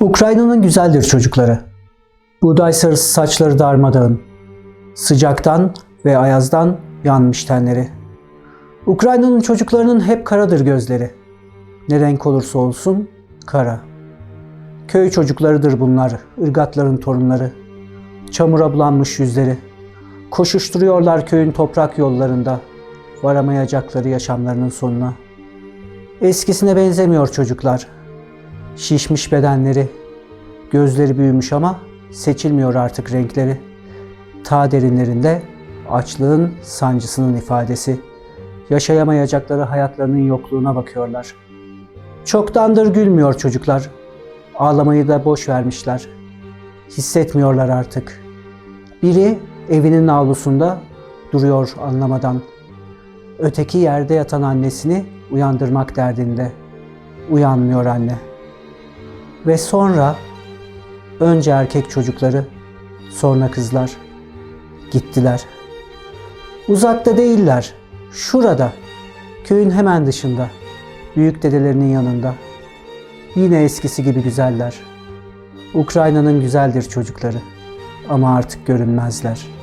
Ukrayna'nın güzeldir çocukları. Buğday sarısı saçları darmadağın. Sıcaktan ve ayazdan yanmış tenleri. Ukrayna'nın çocuklarının hep karadır gözleri. Ne renk olursa olsun kara. Köy çocuklarıdır bunlar, ırgatların torunları. Çamura bulanmış yüzleri. Koşuşturuyorlar köyün toprak yollarında. Varamayacakları yaşamlarının sonuna. Eskisine benzemiyor çocuklar. Şişmiş bedenleri, gözleri büyümüş ama seçilmiyor artık renkleri. Ta derinlerinde açlığın sancısının ifadesi. Yaşayamayacakları hayatlarının yokluğuna bakıyorlar. Çoktandır gülmüyor çocuklar. Ağlamayı da boş vermişler. Hissetmiyorlar artık. Biri evinin avlusunda duruyor anlamadan. Öteki yerde yatan annesini uyandırmak derdinde. Uyanmıyor anne. Ve sonra önce erkek çocukları, sonra kızlar gittiler. Uzakta değiller. Şurada. Köyün hemen dışında. Büyük dedelerinin yanında. Yine eskisi gibi güzeller. Ukrayna'nın güzeldir çocukları. Ama artık görünmezler.''